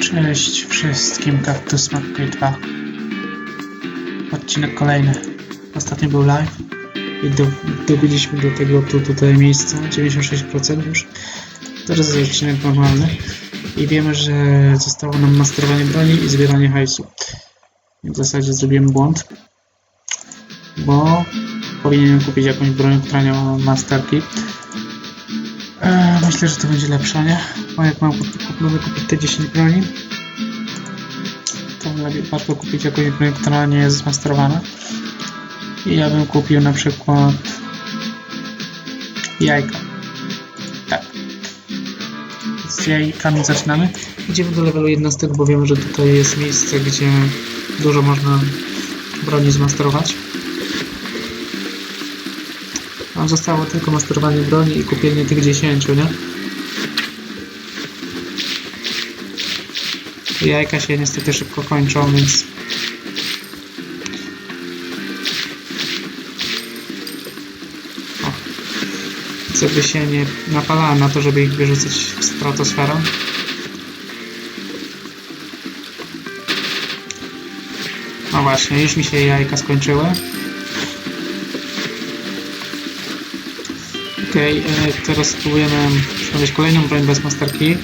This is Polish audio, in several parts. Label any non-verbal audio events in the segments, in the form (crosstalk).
Cześć wszystkim, Kaktus Mackey 2. Odcinek kolejny. Ostatnio był live i do, dobiliśmy do tego tu, tutaj miejsca, 96% już. Teraz jest odcinek normalny i wiemy, że zostało nam masterowanie broni i zbieranie hajsu. W zasadzie zrobiłem błąd, bo powinienem kupić jakąś broń, która ma masterki. Eee, myślę, że to będzie lepsze, nie? Bo jak mam kupić te 10 broni, to lepiej warto kupić jakąś broń, która nie jest zmasterowana. I ja bym kupił na przykład jajka. Tak. Z jajkami zaczynamy. Idziemy do levelu 11, bo wiemy, że tutaj jest miejsce, gdzie dużo można broni zmasterować. Nam zostało tylko masterowanie broni i kupienie tych 10, nie? Jajka się niestety szybko kończą, więc... O. Żeby się nie napalałem na to, żeby ich wyrzucać w stratosferę. No właśnie, już mi się jajka skończyły. Okej, okay, teraz spróbujemy znaleźć kolejną broń bez masterki.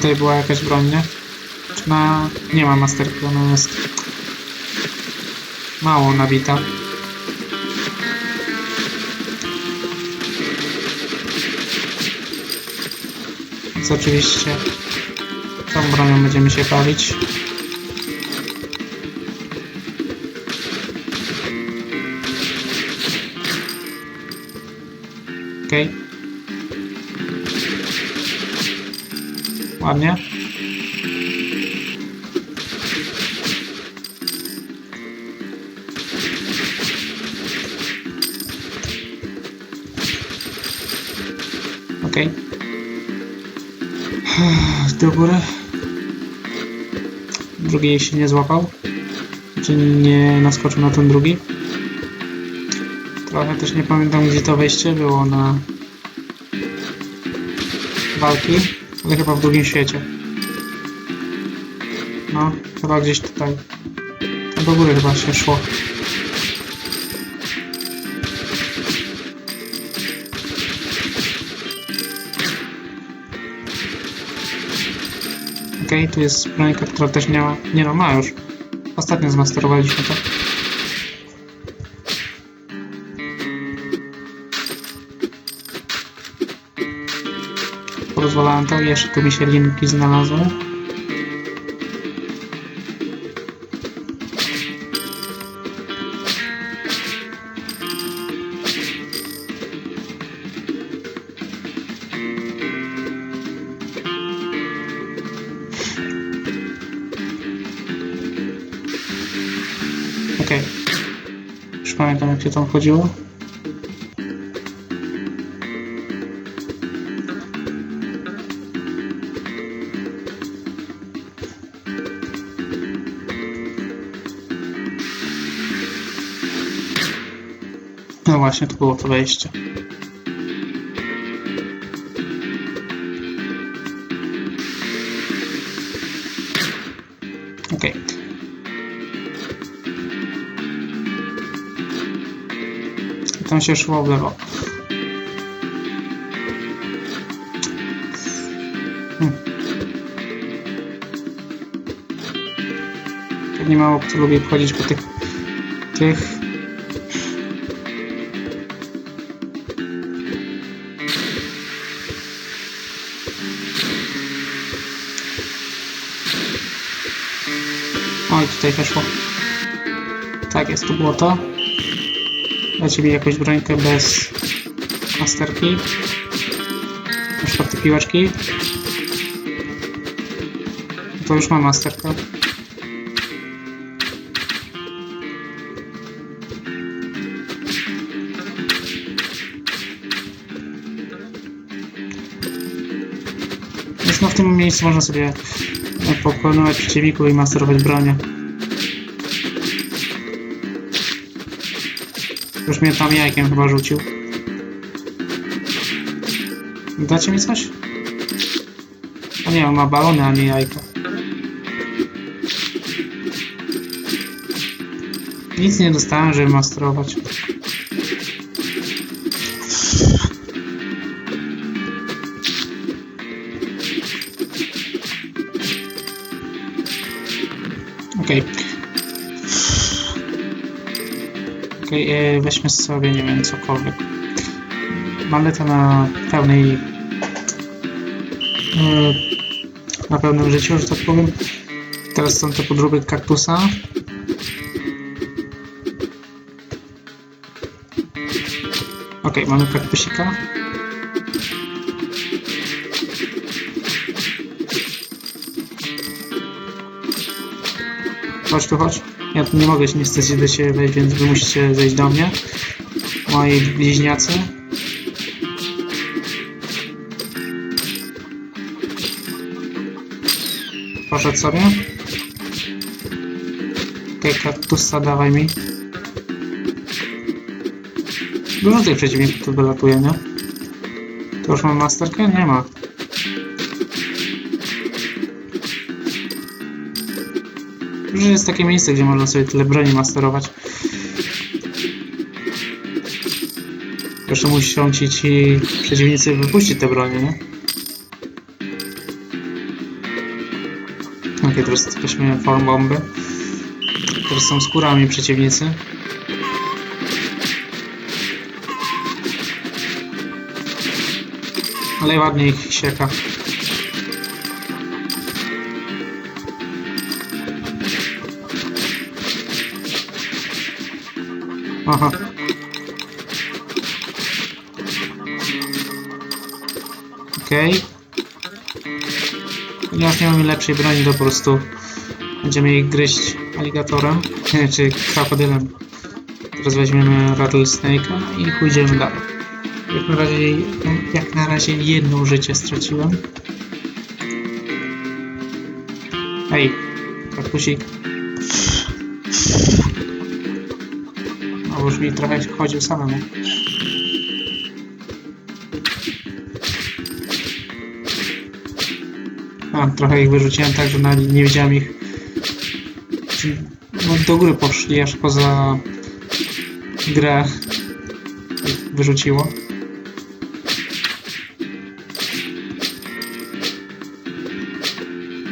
Tutaj była jakaś broń, nie? Ma... nie ma masterki, ona jest mało nabita. Więc oczywiście tą bronią będziemy się bawić. Ładnie. Okej. Do góry. Drugi się nie złapał. Czy nie naskoczył na ten drugi. Trochę też nie pamiętam gdzie to wejście było na walki, chyba w drugim świecie. No, chyba gdzieś tutaj. To do góry chyba się szło. Okej, tu jest brońka, która też miała... Nie no, ma już. Ostatnio zmasterowaliśmy to. Pozwalałem to, jeszcze tu mi się linki znalazły. Okej. Już pamiętam jak się tam chodziło. No właśnie, to było to wejście. Okej. I Tam się szło w lewo. Hmm. Pewnie mało kto lubi wchodzić po tych tych tutaj weszło. Tak jest, to było to. Ciebie jakąś brońkę bez masterki. Na przykład te piłeczki. To już mam masterkę. Więc no w tym miejscu można sobie pokonywać przeciwników i masterować bronię. Już mnie tam jajkiem chyba rzucił. Dacie mi coś? A nie, on ma balony, a nie jajka. Nic nie dostałem, żeby masterować. Okej. Okej, weźmy sobie, nie wiem, cokolwiek. Maletę na pełnej... e, na pełnym życiu, że tak powiem. Teraz są te podróby kaktusa. Okej, mamy kaktusika. Chodź tu, chodź. Ja tu nie mogę się niestety do ciebie wejść, więc wy musicie zejść do mnie. Moi bliźniacy. Poszedł sobie. Okej, kaktusa dawaj mi. Dużo tych przeciwników tu wylatuje, nie? To już mam masterkę? Nie ma. Już jest takie miejsce, gdzie można sobie tyle broni masterować. Jeszcze muszą ci, ci przeciwnicy wypuścić te bronie, nie? Okej, teraz weźmy form bomby. Teraz są skórami przeciwnicy. Ale ładnie ich sieka. Okej. Ponieważ nie mamy lepszej broni, to po prostu będziemy ich gryźć aligatorem, (laughs) czy krokodylem. Teraz weźmiemy rattlesnake'a i pójdziemy dalej. Jak na razie, jak na razie jedno życie straciłem. Ej, kaktusik. Już mi trochę chodził samemu. A, trochę ich wyrzuciłem tak, że nie widziałem ich. No, do góry poszli, aż poza grę wyrzuciło.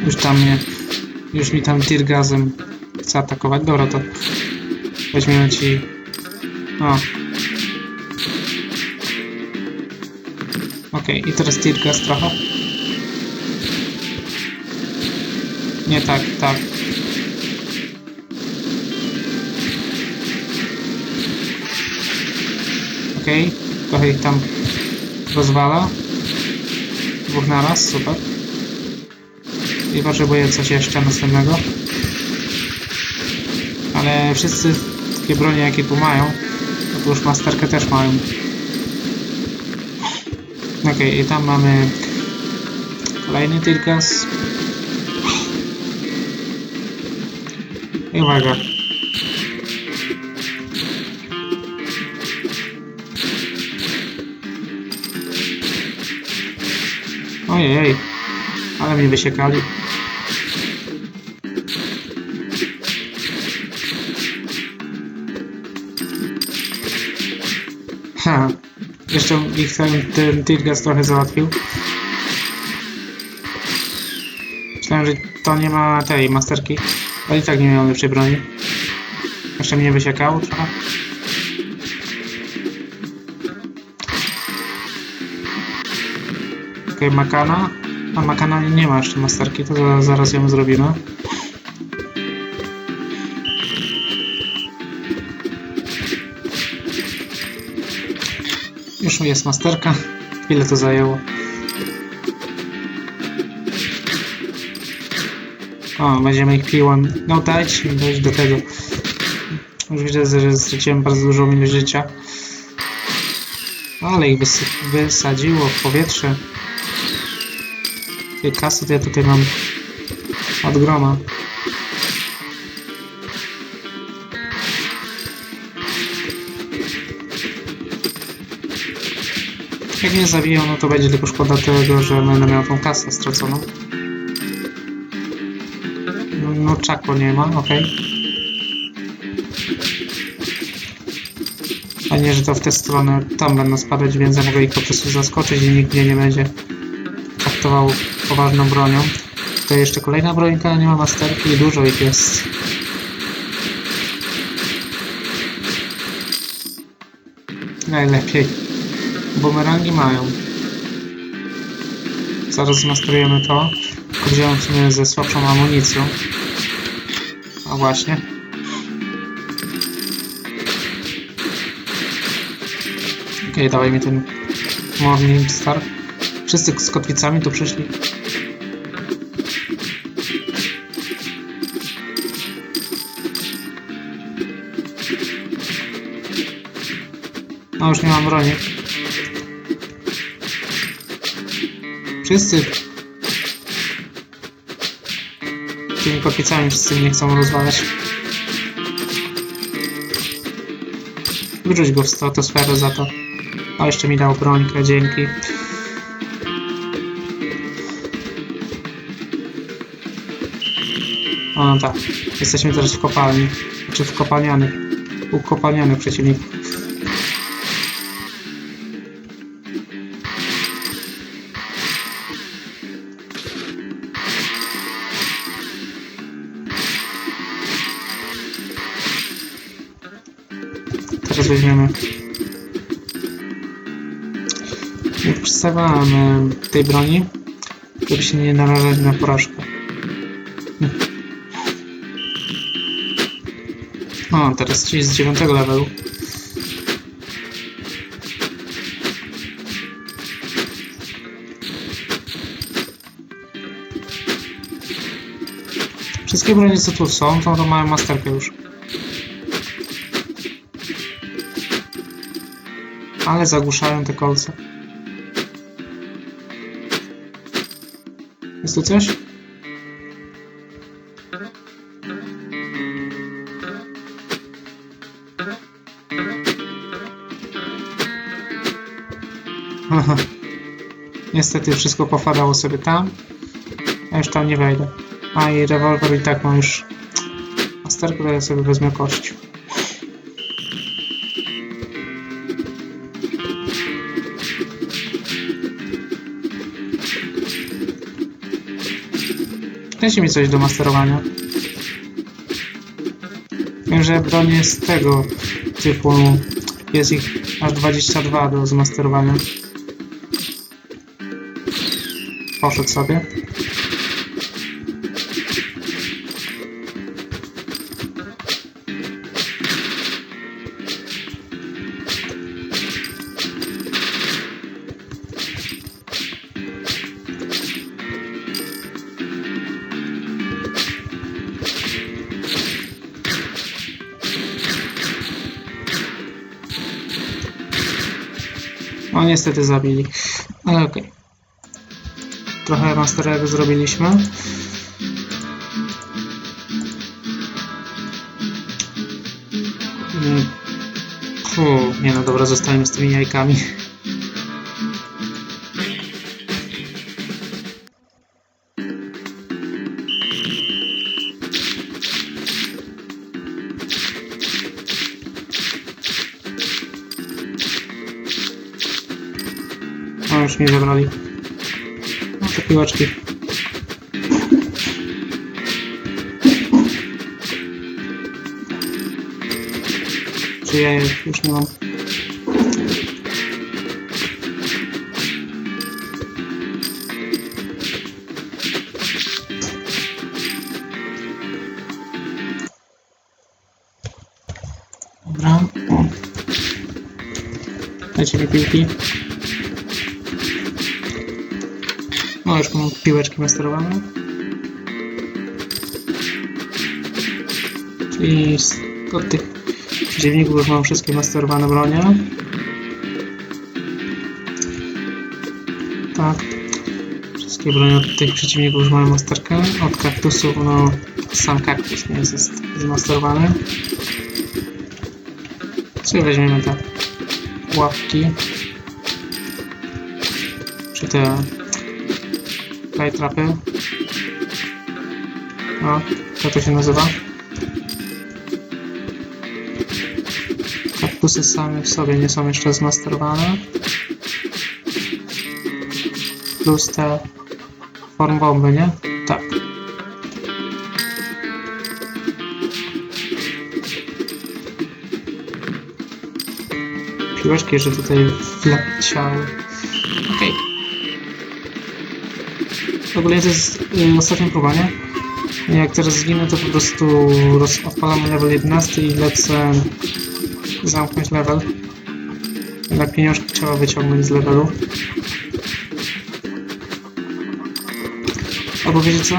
Już tam mnie, już mi tam Tirgazem chce atakować. Dobra, to weźmiemy ci... O. Okej, i teraz Tirgaz trochę. Nie tak, tak. Okej, trochę ich tam rozwala. Dwóch naraz, super. I potrzebuję coś jeszcze następnego. Ale wszyscy takie bronie jakie tu mają, już masterkę też mają. Okej, i tam mamy kolejny Tirkas. I uwaga. Ojej, ale mnie wysiekali. Ha, jeszcze ich ten, ten Tirgas trochę załatwił. Myślałem, że to nie ma tej masterki, ale i tak nie miał lepszej broni. Jeszcze mnie wysiekało trochę. Okej, Makana. A Makana nie ma jeszcze masterki, to za- zaraz ją zrobimy. Już jest masterka. Ile to zajęło? O, będziemy ich piłą. No dajcie mi dojść do tego. Już widzę, że straciłem bardzo dużą ilość życia. Ale ich wys wysadziło w powietrze. Tej kasy to ja tutaj mam od groma. Jak mnie zabiją, no to będzie tylko szkoda tego, że będę miał tą kasę straconą. No, no czako nie ma, okej. A nie, że to w tę stronę tam będą spadać, więc ja mogę ich po prostu zaskoczyć i nikt mnie nie będzie traktował poważną bronią. To jeszcze kolejna brońka, nie ma masterki i dużo ich jest. Najlepiej. Bumerangi mają. Zaraz zmasterujemy to. Tylko wziąłem w sumie ze słabszą amunicją. A właśnie. Okej, dawaj mi ten Morning Star. Wszyscy z kotwicami tu przyszli. No już nie mam broni. Wszyscy tymi kotwicami wszyscy mnie chcą rozwalać. Wyrzuć go w stratosferę za to. A jeszcze mi dał brońkę, dzięki. O no tak, jesteśmy teraz w kopalni. Czy w kopalnianych. U kopalnianych przeciwników. Weźmiemy. Nie przedstawiałem e, tej broni, żeby się nie narażać na porażkę. O, teraz ci z 9 levelu. Wszystkie bronie co tu są, to, to mają masterkę już. Ale zagłuszają te kolce. Jest tu coś? Niestety wszystko pofadało sobie tam. Ja już tam nie wejdę. A i rewolwer i tak ma już masterkę, to ja sobie wezmę kość. Dajcie mi coś do masterowania. Wiem, że broń jest tego typu. Jest ich aż 22 do zmasterowania. Poszedł sobie. No niestety zabili. Ale okej. Trochę masterek zrobiliśmy. Mm. Fu, nie no dobra, zostańmy z tymi jajkami. Mi zabrali. No te piłeczki. Czy ja już nie mam? Dobra. Dajcie mi piłki. No już mam piłeczki masterowane. Czyli od tych przeciwników już mam wszystkie masterowane bronie. Tak. Wszystkie bronie od tych przeciwników już mam masterkę. Od kaktusów, no sam kaktus nie jest, jest zmasterowany. Sobie weźmiemy te łapki. czy te fly trapy. No, jak to się nazywa? Kaktusy same w sobie nie są jeszcze zmasterowane. Plus te form bomby, nie? Tak. Piłeczki, że tutaj wleciały. W ogóle to jest y, ostatnia próba, nie? Jak teraz zginę, to po prostu roz, odpalam level 11 i lecę zamknąć level. Jednak pieniążki trzeba wyciągnąć z levelu. Albo wiecie co?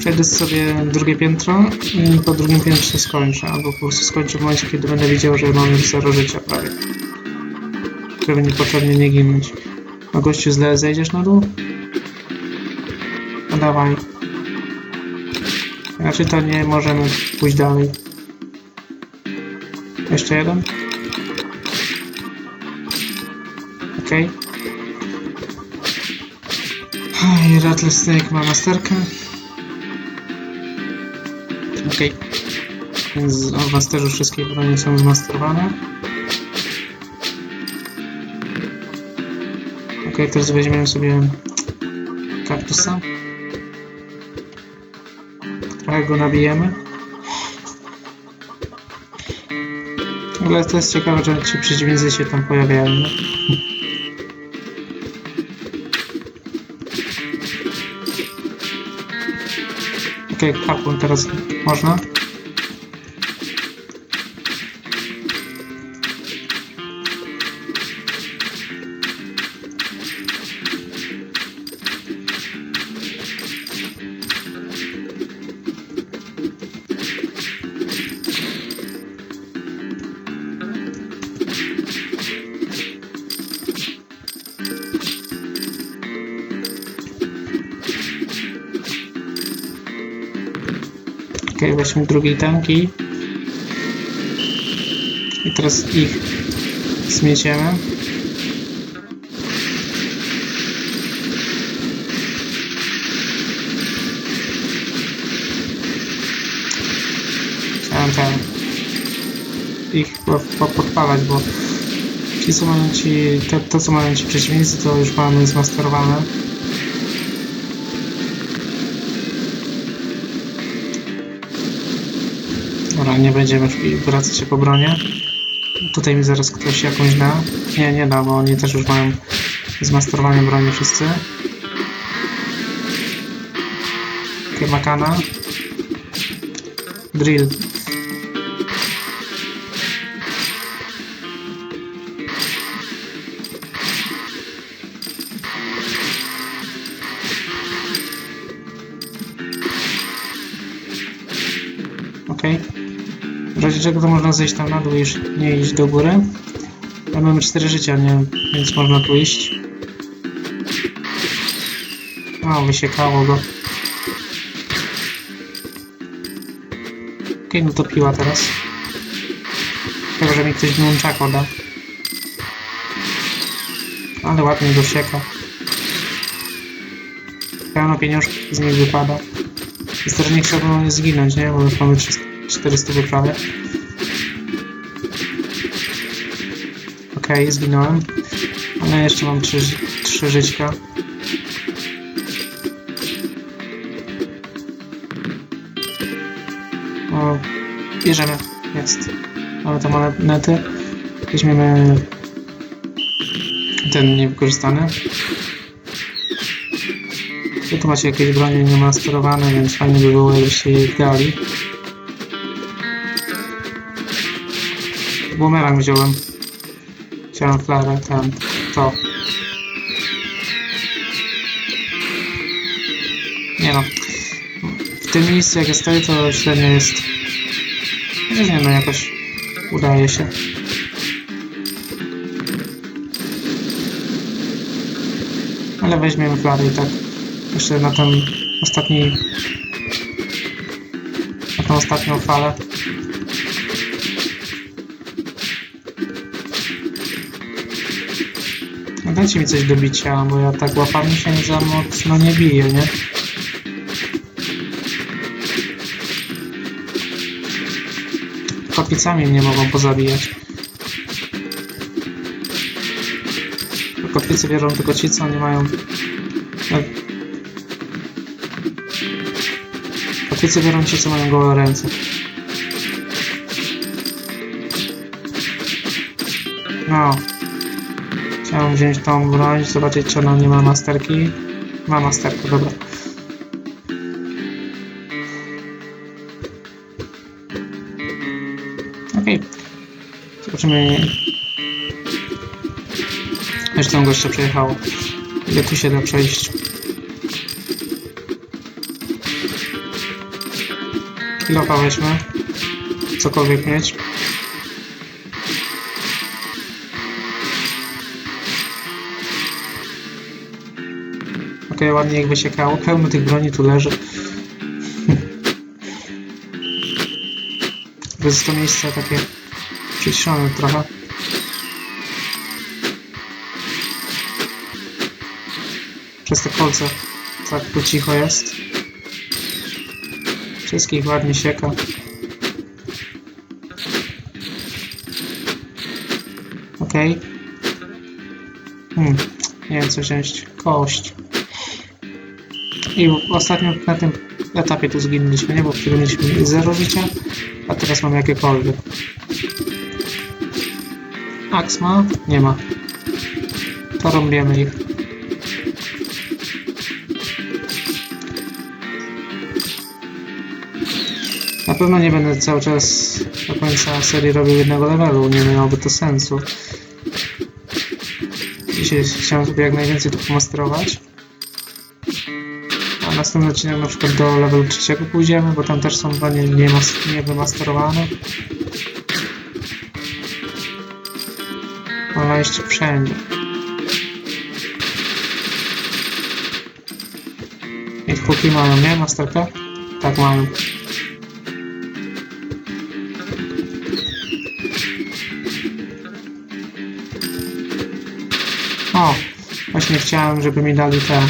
Przejdę sobie drugie piętro i po drugim piętrze skończę. Albo po prostu skończę w momencie, kiedy będę widział, że mam już zero życia prawie. Żeby niepotrzebnie nie ginąć. A gościu źle zejdziesz na dół? Dawaj. Znaczy to nie możemy pójść dalej. Jeszcze jeden. Okej. Okay. Rattlesnake ma masterkę. Okej. Więc u was wszystkie bronie są zmasterowane. Okej, teraz weźmiemy sobie kaktusa. Trochę go nabijemy. Ogóle to jest ciekawe, że ci przeciwnicy się tam pojawiają. nie? Okej, okay, kapłan teraz można. Weźmy drugiej tanki. I teraz ich zmieciemy. Chciałem tam ich po- po- podpalać, bo ci co mają ci, to, to co mają ci przeciwnicy to już mamy zmasterowane. Nie będziemy wracać się po bronie. Tutaj mi zaraz ktoś jakąś da. Nie, nie da, bo oni też już mają zmasterowane broni wszyscy. Kemakana. Drill. W razie czego to można zejść tam na dół już nie iść do góry. Ja mamy 4 życia, nie? Więc można tu iść. O, wysiekało go. Okej, no to piła teraz. Chyba, że mi ktoś nunchako da. Ale ładnie dosieka. Pełno pieniążków z nich wypada. Jest to, że nie chciałbym zginąć, nie? Bo już mamy 300 400 prawie. Okej, okay, zginąłem. Ale jeszcze mam 3, 3 żyćka. O, bierzemy. Jest. Mamy tam monety. Weźmiemy ten niewykorzystany. Wy tu macie jakieś bronie niemasterowane, więc fajnie by było, jakbyście je dali. Bumerang wziąłem. Chciałem flarę, ten, to. Nie no. W tym miejscu jak ja stoję to średnio jest. Nie, nie no, jakoś udaje się. Ale weźmiemy flarę i tak. Jeszcze na ten ostatni... Na tą ostatnią falę. Dajcie mi coś do bicia, bo ja tak łapami się za mocno nie biję, nie? Kotwicami mnie mogą pozabijać. Kotwicy wierzą tylko ci, co nie mają... No. Kotwicy wierzą ci, co mają gołe ręce. No. Chciałem wziąć tą broń, zobaczyć czy ona nie ma masterki. Ma masterkę, dobra. Okej. Zobaczymy. Jeszcze tam gościa przejechało. Ile tu się da przejść? Kilofa weźmy. Cokolwiek mieć. Ładnie ich wysiekało. Pełno tych broni tu leży. (laughs) Jest to miejsce takie przyciszone trochę. Przez te kolce tak cicho jest. Wszystkich ładnie sieka. Okej. Hmm, nie wiem co wziąć. Kość. I ostatnio na tym etapie tu zginęliśmy, nie? Bo wtedy mieliśmy zero życia, a teraz mamy jakiekolwiek. Ma? Nie ma. To rąbiemy ich. Na pewno nie będę cały czas do końca serii robił jednego levelu, nie miałoby to sensu. Dzisiaj chciałem sobie jak najwięcej tu pomasterować. A następny odcinek na przykład do levelu trzeciego pójdziemy, bo tam też są dwa nie, nie, nie wymasterowane. Można iść wszędzie. I hooki mają, nie? Masterkę? Tak mają. O! Właśnie chciałem, żeby mi dali te...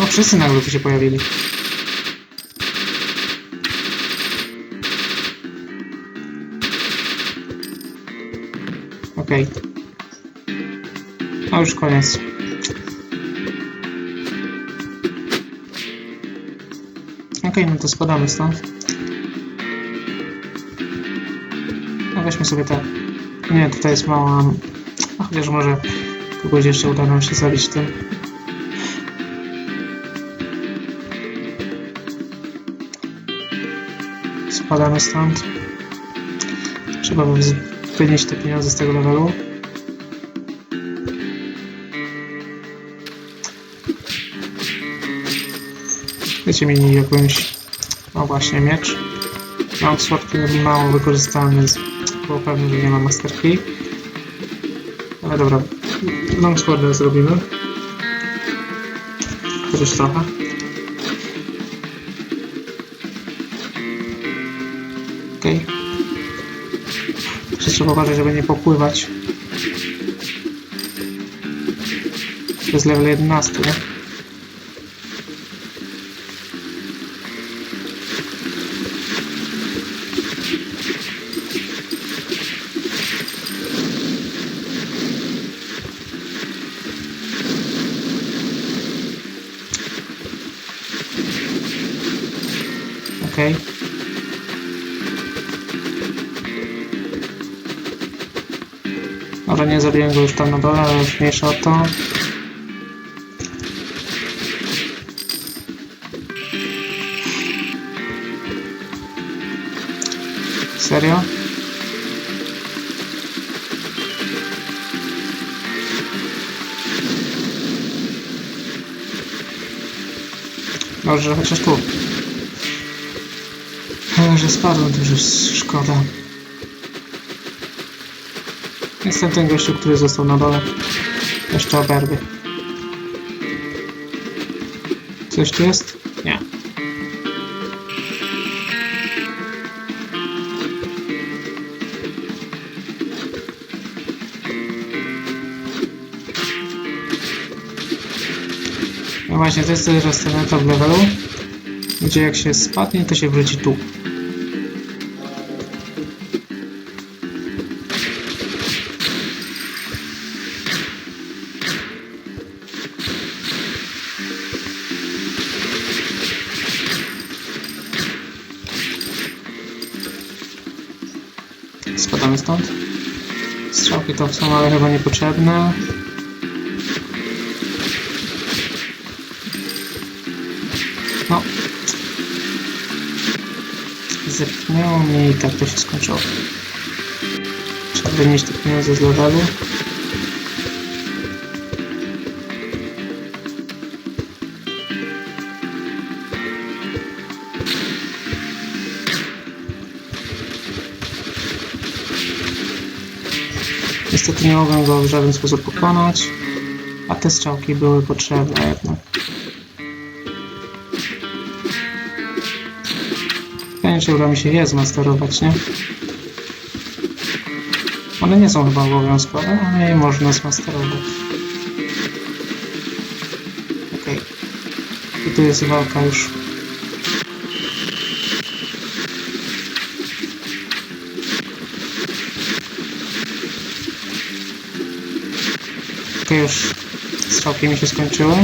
No wszyscy nagle tu się pojawili. Okej. A już koniec. Okej, no to spadamy stąd. No weźmy sobie te... Nie, tutaj jest mała... A chociaż może kogoś jeszcze uda nam się zabić tym. Spadamy stąd. Trzeba by wynieść te pieniądze z tego levelu. Dajcie mi jakąś... O właśnie, miecz. Longsword, który mało wykorzystany, więc było pewne, że nie ma Master Key. Ale dobra, Longsworda zrobimy. Chociaż trochę. Okej. Jeszcze trzeba uważać, żeby nie popływać. To jest level 11, nie? Może nie zabiłem go już tam na dole, ale mniejsza o to. Serio? Może chociaż tu. Że spadłem, to już szkoda. Jestem ten gościu, który został na dole. Jeszcze oberwy. Coś tu jest? Nie. No właśnie, to jest rozstawione w levelu, gdzie jak się spadnie, to się wróci tu. To są, ale chyba niepotrzebne. No. Zepchnęło mnie i tak to się skończyło. Trzeba wynieść te pieniądze z levelu. Niestety nie mogłem go w żaden sposób pokonać, a te strzałki były potrzebne jednak. Pytanie, czy uda mi się je zmasterować, nie? One nie są chyba obowiązkowe, ale je można zmasterować. Okej. I tu jest walka już. Strzałki mi się skończyły.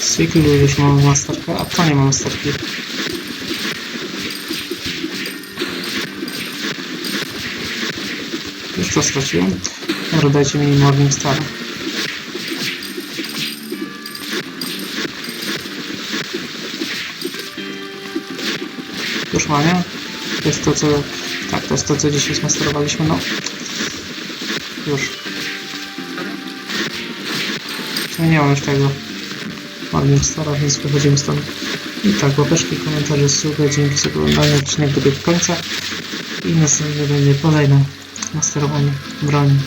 Cykl już mam masterkę, a to nie mam masterki. Już to straciłem. Dobra, dajcie mi Morning Star. Ma, nie? To jest to, co... Tak, to jest to, co dzisiaj zmasterowaliśmy, no. Już. Ja nie mam już tego. Morning Stara, więc wychodzimy stąd. I tak, łapeczki, komentarze, słuchaj, dzięki za oglądanie, odcinek dobiegł końca. I następnie będzie kolejne masterowanie broni.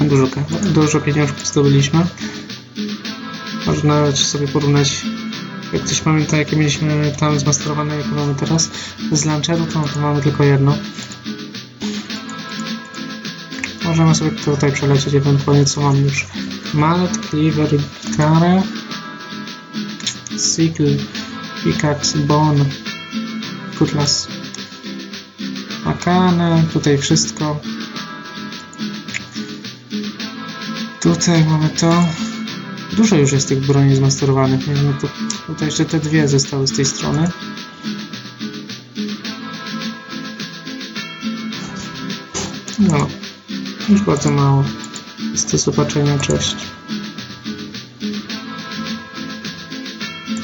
Dużo, dużo pieniążków zdobyliśmy. Można sobie porównać, jak ktoś pamięta, jakie mieliśmy tam zmasterowane, jakie mamy teraz. Z launcheru to, to mamy tylko jedno. Możemy sobie tutaj przelecieć ewentualnie co mam już. Mallet, Cleaver, Gitara, Sickle, Pickaxe, Bone, Cutlass, Akane, tutaj wszystko. Tutaj mamy to. Dużo już jest tych broni zmasterowanych. Nie to, tutaj jeszcze te dwie zostały z tej strony. No, już bardzo mało. Z do zobaczenia, cześć.